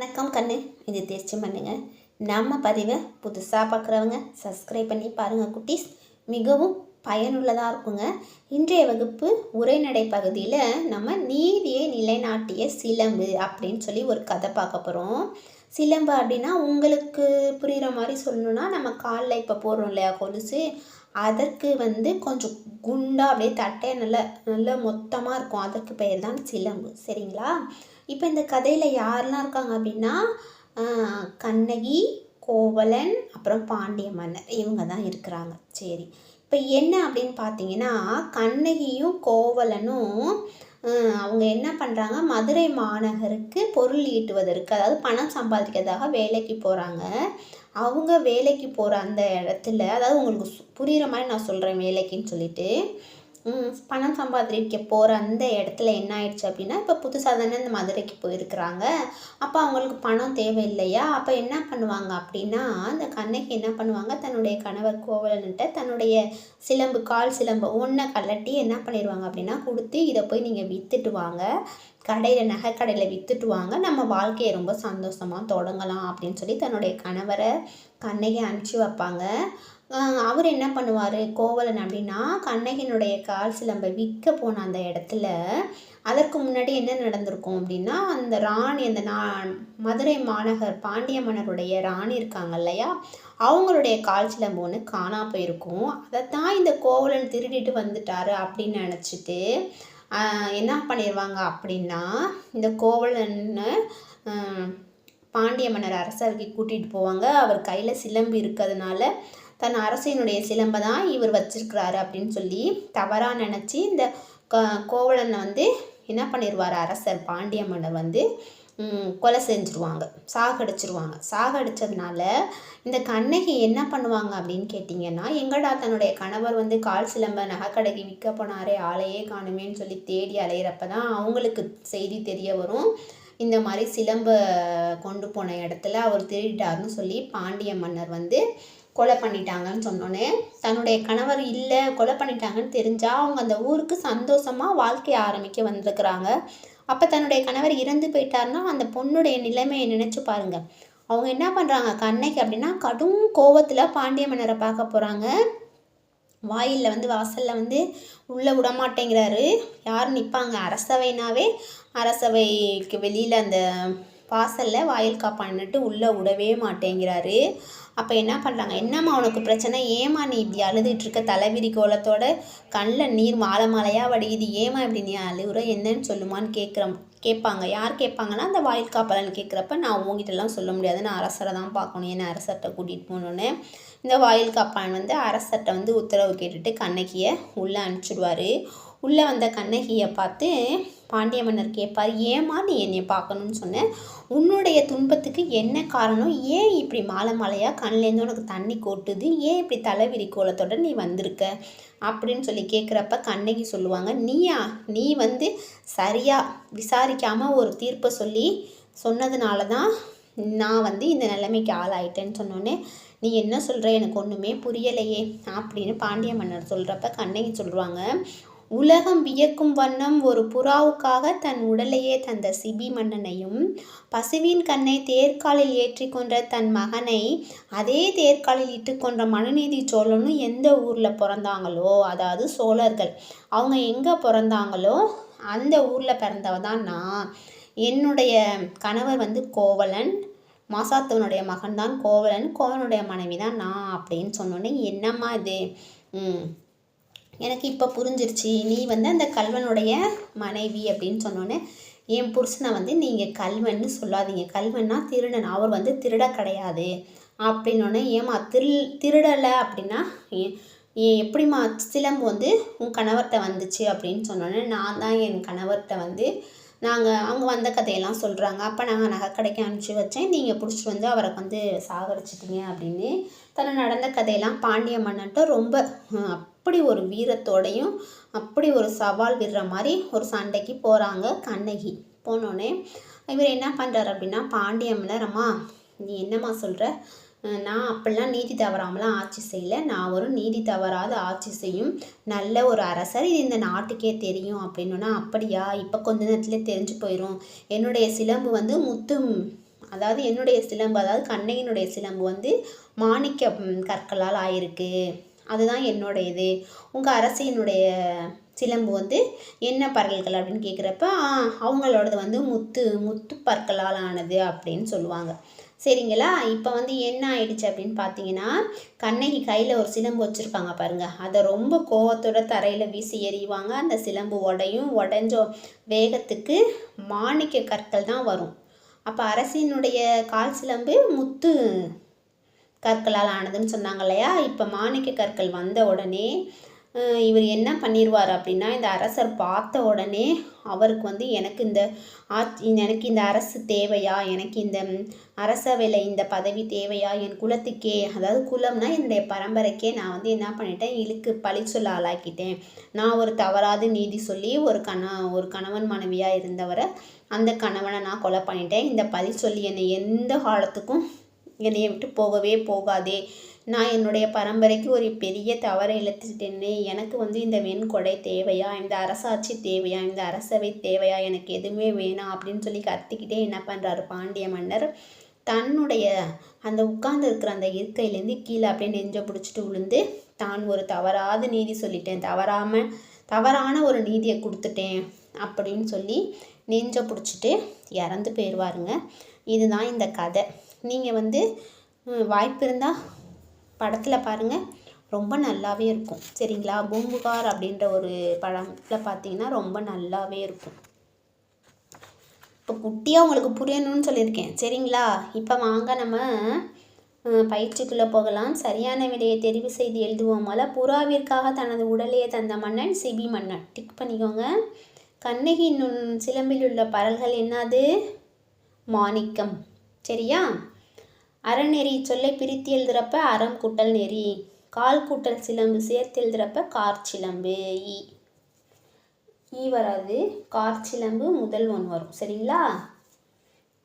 வணக்கம் கண்ணு. இது தேர்ச்சி பண்ணுங்க நம்ம பதிவை புதுசாக பார்க்குறவங்க சப்ஸ்கிரைப் பண்ணி பாருங்கள் குட்டீஸ். மிகவும் பயனுள்ளதாக இருக்குங்க. இன்றைய வகுப்பு உரைநடை பகுதியில் நம்ம நீதியை நிலைநாட்டிய சிலம்பு அப்படின்னு சொல்லி ஒரு கதை பார்க்க போகிறோம் சிலம்பு அப்படின்னா உங்களுக்கு புரிகிற மாதிரி சொல்லணுன்னா நம்ம காலில் இப்போ போடுறோம் இல்லையா கொலுசு? அதற்கு வந்து கொஞ்சம் குண்டாக அப்படியே தட்டையை நல்ல நல்ல மொத்தமாக இருக்கும். அதற்கு பெயர் தான் சிலம்பு. சரிங்களா? இப்போ இந்த கதையில் யாரெல்லாம் இருக்காங்க அப்படின்னா கண்ணகி கோவலன் அப்புறம் பாண்டிய மன்னர் இவங்க தான் இருக்கிறாங்க. சரி. இப்போ என்ன அப்படின்னு பார்த்தீங்கன்னா கண்ணகியும் கோவலனும் அவங்க என்ன பண்ணுறாங்க மதுரை மாநகருக்கு பொருள் ஈட்டுவதற்கு அதாவது பணம் சம்பாதிக்கிறதாக வேலைக்கு போகிறாங்க அவங்க வேலைக்கு போகிற அந்த இடத்துல அதாவது உங்களுக்கு புரிகிற மாதிரி நான் சொல்கிறேன் வேலைக்குன்னு சொல்லிட்டு. பணம் சம்பாதிக்க போகிற அந்த இடத்துல என்ன ஆயிடுச்சு அப்படின்னா இப்போ புதுசாக தானே இந்த மதுரைக்கு போயிருக்கிறாங்க. அப்போ அவங்களுக்கு பணம் தேவை இல்லையா அப்போ என்ன பண்ணுவாங்க அப்படின்னா அந்த கண்ணகி என்ன பண்ணுவாங்க? தன்னுடைய கணவர் கோவலன்கிட்ட தன்னுடைய சிலம்பு கால் சிலம்பு ஒன்றை கலட்டி என்ன பண்ணிடுவாங்க அப்படின்னா கொடுத்து இதை போய் நீங்கள் விற்றுட்டு வாங்க. கடையில் நகை கடையில் விற்றுட்டு வாங்க. நம்ம வாழ்க்கையை ரொம்ப சந்தோஷமாக தொடங்கலாம் அப்படின்னு சொல்லி தன்னுடைய கணவரை கண்ணகி அனுப்பிச்சி வைப்பாங்க. அவர் என்ன பண்ணுவார்? கோவலன் அப்படின்னா கண்ணகினுடைய கால் சிலம்பை விற்க போன அந்த இடத்துல அதற்கு முன்னாடி என்ன நடந்திருக்கும் அப்படின்னா அந்த ராணி அந்த நா மதுரை மாநகர் பாண்டிய மன்னருடைய ராணி இருக்காங்க இல்லையா? அவங்களுடைய கால் சிலம்பு ஒன்று காணா போயிருக்கும். அதைத்தான் இந்த கோவலன் திருடிட்டு வந்துட்டாரு அப்படின்னு நினச்சிட்டு என்ன பண்ணிடுவாங்க அப்படின்னா இந்த கோவலன்னு பாண்டிய மன்னர் அரசருக்கு கூட்டிகிட்டு போவாங்க. அவர் கையில் சிலம்பு இருக்கிறதுனால தன் அரசினுடைய சிலம்பை தான் இவர் வச்சிருக்கிறாரு அப்படின்னு சொல்லி தவறாக நினச்சி இந்த கோவலனை வந்து என்ன பண்ணிடுவார் அரசர் பாண்டிய மன்னர் வந்து கொலை செஞ்சுருவாங்க. சாகடிச்சிருவாங்க. சாகடிச்சதுனால இந்த கண்ணகி என்ன பண்ணுவாங்க அப்படின்னு கேட்டிங்கன்னா எங்கடா தன்னுடைய கணவர் வந்து கால் சிலம்ப நகைக்கடைக்கு விற்க போனாரே ஆளையே காணுமேன்னு சொல்லி தேடி அலையிறப்ப தான் அவங்களுக்கு செய்தி தெரிய வரும். இந்த மாதிரி சிலம்ப கொண்டு போன இடத்துல அவர் திருடிட்டாருன்னு சொல்லி பாண்டிய மன்னர் வந்து கொலை பண்ணிட்டாங்கன்னு சொன்னோன்னே தன்னுடைய கணவர் இல்லை கொலை பண்ணிட்டாங்கன்னு தெரிஞ்சால் அவங்க அந்த ஊருக்கு சந்தோஷமாக வாழ்க்கையை ஆரம்பிக்க வந்திருக்கிறாங்க. அப்போ தன்னுடைய கணவர் இறந்து போயிட்டாருன்னா அந்த பொண்ணுடைய நிலைமையை நினச்சி பாருங்கள் அவங்க என்ன பண்ணுறாங்க கண்ணகி அப்படின்னா கடும் கோவத்தில் பாண்டிய மன்னரை பார்க்க போகிறாங்க வாயிலில் வந்து வாசலில் வந்து உள்ளே விடமாட்டேங்கிறாரு. யார் நிற்பாங்க அரசவைனாவே அரசவைக்கு வெளியில் அந்த வாசலில் வாயில் காப்பான்னுட்டு உள்ளே விடவே மாட்டேங்கிறாரு. அப்போ என்ன பண்ணுறாங்க என்னம்மா உனக்கு பிரச்சனை? ஏமா நீ இப்படி அழுதுட்டு இருக்க? தலைவிரி கோலத்தோட கண்ணில் நீர் மாலை மாலையாக வடியுது. ஏமா இப்படி நீ அழுகுற? என்னன்னு சொல்லுமான்னு கேட்குறோம் கேட்பாங்க யார் கேட்பாங்கன்னா அந்த வாயில் காப்பாளன் கேட்குறப்ப நான் உங்ககிட்டலாம் சொல்ல முடியாது. நான் அரசரை தான் பார்க்கணும். ஏன்னா அரசர்கிட்ட கூட்டிகிட்டு போகணுன்னு இந்த வாயில் காப்பான் வந்து அரசர்கிட்ட வந்து உத்தரவு கேட்டுட்டு கண்ணகியை உள்ளே அனுப்பிச்சிடுவார். உள்ளே வந்த கண்ணகியை பார்த்து பாண்டிய மன்னர் கேட்பார் ஏம்மா நீ என்னை பார்க்கணும்னு சொன்னேன் உன்னுடைய துன்பத்துக்கு என்ன காரணம்? ஏன் இப்படி மாலை மாலையாக கண்லேருந்து உனக்கு தண்ணி கொட்டுது. ஏன் இப்படி தலைவிரி கோலத்தோட நீ வந்திருக்க? அப்படின்னு சொல்லி கேட்குறப்ப கண்ணகி சொல்லுவாங்க நீயா? நீ வந்து சரியாக விசாரிக்காமல் ஒரு தீர்ப்பை சொல்லி சொன்னதுனால தான் நான் வந்து இந்த நிலைமைக்கு ஆளாயிட்டேன்னு சொன்னோன்னே நீ என்ன சொல்கிற எனக்கு ஒன்றுமே புரியலையே. அப்படின்னு பாண்டிய மன்னர் சொல்கிறப்ப கண்ணகி சொல்லுவாங்க உலகம் வியக்கும் வண்ணம் ஒரு புறாவுக்காக தன் உடலையே தந்த சிபி மன்னனையும் பசுவின் கண்ணை தேர்காலில் ஏற்றி கொன்ற தன் மகனை அதே தேர்காலில் இட்டு கொன்ற மனுநீதி சோழனும் எந்த ஊரில் பிறந்தாங்களோ அதாவது சோழர்கள். அவங்க எங்கே பிறந்தாங்களோ அந்த ஊரில் பிறந்தவ தான் நான். என்னுடைய கணவர் வந்து கோவலன் மாசாத்தவனுடைய மகன் தான் கோவலன் கோவலனுடைய மனைவி தான் நான் அப்படின்னு சொன்னோன்னே என்னம்மா இது? எனக்கு இப்போ புரிஞ்சிருச்சு. நீ வந்து அந்த கல்வனுடைய மனைவி அப்படின்னு சொன்னோன்னே என் புருஷனை வந்து நீங்கள் கல்வன்னு சொல்லாதீங்க. கல்வன்னா திருடன். அவர் வந்து திருட கிடையாது. அப்படின்னோடனே ஏமா திரு திருடலை அப்படின்னா ஏ- எப்படிம்மா சிலம்பு வந்து உன் கணவர்கிட்ட வந்துச்சு அப்படின்னு சொன்னோன்னே நான் தான் என் கணவர்கிட்ட வந்து நாங்கள் அவங்க வந்த கதையெல்லாம் சொல்கிறாங்க அப்போ நாங்கள் நகைக்கடைக்கு அனுப்பிச்சி வச்சேன். நீங்கள் பிடிச்சிட்டு வந்து அவரை வந்து சாகரிச்சிட்டீங்க அப்படின்னு தன்னை நடந்த கதையெல்லாம் பாண்டிய மன்னன்ட்ட ரொம்ப அப்படி ஒரு வீரத்தோடையும் அப்படி ஒரு சவால் விடுற மாதிரி ஒரு சண்டைக்கு போகிறாங்க கண்ணகி. போனோடனே இவர் என்ன பண்ணுறாரு அப்படின்னா பாண்டிய அம்மா நீ என்னம்மா சொல்கிற நான் அப்படிலாம் நீதி தவறாமலாம் ஆட்சி செய்யல. நான் ஒரு நீதி தவறாத ஆட்சி செய்யும் நல்ல ஒரு அரசர். இது இந்த நாட்டுக்கே தெரியும் அப்படின்னா அப்படியா? இப்போ கொஞ்ச நேரத்தில் தெரிஞ்சு போயிடும் என்னுடைய சிலம்பு வந்து முத்து அதாவது என்னுடைய சிலம்பு அதாவது கண்ணகியினுடைய சிலம்பு வந்து மாணிக்க கற்களால் ஆயிருக்கு. அதுதான் என்னோட இது உங்கள் அரசியினுடைய சிலம்பு வந்து என்ன பரல்கள் அப்படின்னு கேட்குறப்ப அவங்களோடது வந்து முத்து முத்து பற்களால் ஆனது அப்படின்னு சொல்லுவாங்க. சரிங்களா? இப்போ வந்து என்ன ஆயிடுச்சு அப்படின்னு பார்த்தீங்கன்னா கண்ணகி கையில் ஒரு சிலம்பு வச்சுருக்காங்க பாருங்கள் அதை ரொம்ப கோவத்தோட தரையில் வீசி எறிவாங்க. அந்த சிலம்பு உடையும் உடஞ்ச வேகத்துக்கு மாணிக்க கற்கள் தான் வரும். அப்போ அரசினுடைய கால் சிலம்பு முத்து கற்களால் ஆனதுன்னு சொன்னாங்க இல்லையா? இப்போ மாணிக்க கற்கள் வந்த உடனே இவர் என்ன பண்ணிடுவார் அப்படின்னா இந்த அரசர் பார்த்த உடனே அவருக்கு வந்து எனக்கு இந்த ஆட்சி எனக்கு இந்த அரசு தேவையா? எனக்கு இந்த அரச வேலை இந்த பதவி தேவையா? என் குலத்துக்கே அதாவது குலம்னா என்னுடைய பரம்பரைக்கே நான் வந்து என்ன பண்ணிட்டேன் இழுக்கு பழி சொல்ல ஆளாக்கிட்டேன். நான் ஒரு தவறாது நீதி சொல்லி ஒரு கண ஒரு கணவன் மனைவியாக இருந்தவரை அந்த கணவனை நான் கொலை பண்ணிட்டேன். இந்த பழி சொல்லி என்னை எந்த காலத்துக்கும் என்னைய விட்டு போகவே போகாதே. நான் என்னுடைய பரம்பரைக்கு ஒரு பெரிய தவறை இழுத்துட்டேனே. எனக்கு வந்து இந்த வெண்கொடை தேவையா? இந்த அரசாட்சி தேவையா? இந்த அரசவை தேவையா? எனக்கு எதுவுமே வேணாம் அப்படின்னு சொல்லி கத்திக்கிட்டே என்ன பண்ணுறாரு பாண்டிய மன்னர்? தன்னுடைய அந்த உட்கார்ந்து இருக்கிற அந்த இருக்கையிலேருந்து கீழே அப்படியே நெஞ்ச பிடிச்சிட்டு விழுந்து தான் ஒரு தவறாத நீதி சொல்லிட்டேன். தவறாம தவறான ஒரு நீதியை கொடுத்துட்டேன் அப்படின்னு சொல்லி நெஞ்ச பிடிச்சிட்டு இறந்து போயிடுவாருங்க இதுதான் இந்த கதை. நீங்கள் வந்து வாய்ப்பு இருந்தால் படத்தில் பாருங்கள் ரொம்ப நல்லாவே இருக்கும். சரிங்களா? பூம்புகார் அப்படின்ற ஒரு படத்தில் பார்த்தீங்கன்னா ரொம்ப நல்லாவே இருக்கும். இப்போ குட்டியாக உங்களுக்கு புரியணும்னு சொல்லியிருக்கேன். சரிங்களா? இப்போ வாங்க நம்ம பயிற்சிக்குள்ளே போகலாம். சரியான விடையை தெரிவு செய்து எழுதுவோமால புறாவிற்காக தனது உடலையே தந்த மன்னன் சிபி மன்னன். டிக் பண்ணிக்கோங்க. கண்ணகியின் சிலம்பில் உள்ள பரல்கள் என்னது? மாணிக்கம். சரியா? அறநெறி சொல்லை பிரித்து எழுதுறப்ப அறம் கூட்டல் நெறி. கால் கூட்டல் சிலம்பு சேர்த்து எழுதுறப்ப கார் சிலம்பு ஈ. ஈ வராது. கார் சிலம்பு முதல் ஒன் வரும். சரிங்களா?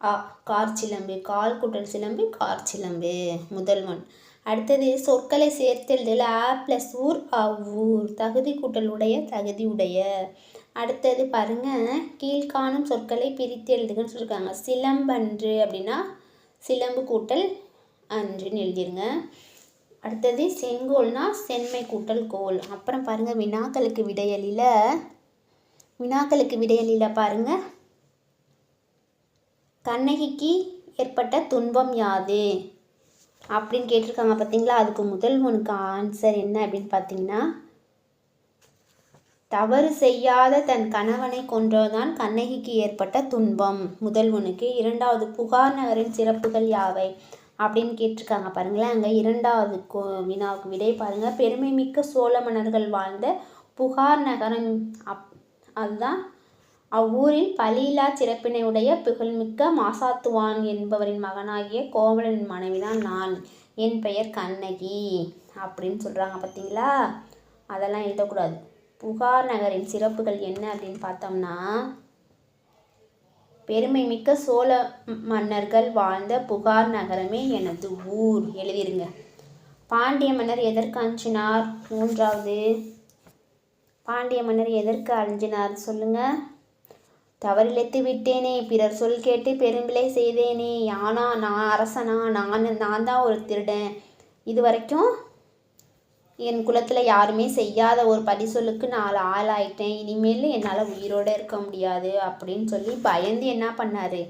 ஆ கார் சிலம்பு. கால் கூட்டல் சிலம்பு கார் சிலம்பு. முதல் ஒன். அடுத்தது சொற்களை சேர்த்து எழுதல ஆ ப்ளஸ் ஊர் அவ்வூர் தகுதி கூட்டல் உடைய தகுதி உடைய. அடுத்தது பாருங்கள் கீழ்காணும் சொற்களை பிரித்து எழுதுகன்னு சொல்லியிருக்காங்க சிலம்பன்று அப்படின்னா சிலம்பு கூட்டல் அன்றுன்னு எழுதிருங்க. அடுத்தது செங்கோல்னா செம்மை கூட்டல் கோல். அப்புறம் பாருங்கள் வினாக்களுக்கு விடையலில் வினாக்களுக்கு விடையலில் பாருங்கள் கண்ணகிக்கு ஏற்பட்ட துன்பம் யாது? அப்படின்னு கேட்டிருக்காங்க பார்த்தீங்களா அதுக்கு முதல் ஒனுக்கு ஆன்சர் என்ன அப்படின்னு பார்த்தீங்கன்னா தவறு செய்யாத தன் கணவனை கொன்றதுதான் கண்ணகிக்கு ஏற்பட்ட துன்பம். முதல் ஒன்றுக்கு இரண்டாவது புகார் நகரின் சிறப்புகள் யாவை? அப்படின்னு கேட்டிருக்காங்க பாருங்களேன். அங்கே இரண்டாவது கோ- வினாவுக்கு விடை பாருங்கள் பெருமை மிக்க சோழ மன்னர்கள் வாழ்ந்த புகார் நகரம் அப் அதுதான் அவ்வூரில் பலியில்லா சிறப்பினை உடைய புகழ்மிக்க மாசாத்துவான் என்பவரின் மகனாகிய கோவலனின் மனைவிதான் நான். என் பெயர் கண்ணகி. அப்படின்னு சொல்கிறாங்க பார்த்தீங்களா அதெல்லாம் எழுதக்கூடாது. புகார் நகரின் சிறப்புகள் என்ன அப்படின்னு பார்த்தோம்னா பெருமை மிக்க சோழ மன்னர்கள் வாழ்ந்த புகார் நகரமே எனது ஊர். எழுதிருங்க. பாண்டிய மன்னர் எதற்கு அஞ்சினார்? மூன்றாவது பாண்டிய மன்னர் எதற்கு அஞ்சினார் சொல்லுங்க. தவறிழைத்து விட்டேனே பிறர் சொல் கேட்டு பெரும்பிழை செய்தேனே. யானா நான் அரசனா? நான் நான் தான் ஒரு திருடன். இது வரைக்கும் என் குலத்தில் யாருமே செய்யாத ஒரு பரிசொல்லுக்கு நான் ஆளாயிட்டேன். இனிமேல் என்னால் உயிரோடு இருக்க முடியாது அப்படின்னு சொல்லி பயந்து என்ன பண்ணார்?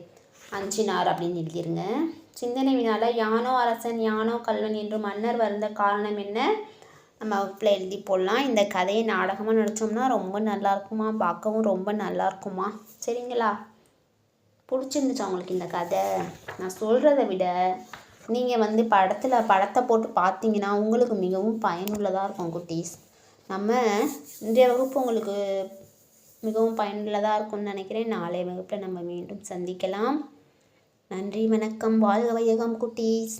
அஞ்சினார் அப்படின்னு எழுதிருங்க. சிந்தனை வினால யானோ அரசன் யானோ கல்வன் என்று மன்னர் வந்த காரணம் என்ன? நம்ம வகுப்பில் எழுதி போடலாம். இந்த கதையை நாடகமாக நடித்தோம்னா ரொம்ப நல்லா இருக்குமா? பார்க்கவும் ரொம்ப நல்லா இருக்குமா? சரிங்களா? பிடிச்சிருந்துச்சா உங்களுக்கு இந்த கதை? நான் சொல்கிறத விட நீங்கள் வந்து படத்தில் படத்தை போட்டு பார்த்தீங்கன்னா உங்களுக்கு மிகவும் பயனுள்ளதாக இருக்கும் குட்டீஸ். நம்ம இன்றைய வகுப்பு உங்களுக்கு மிகவும் பயனுள்ளதாக இருக்கும்னு நினைக்கிறேன். நாளைய வகுப்பில் நம்ம மீண்டும் சந்திக்கலாம். நன்றி வணக்கம். வாழ்க வையகம் குட்டீஸ்.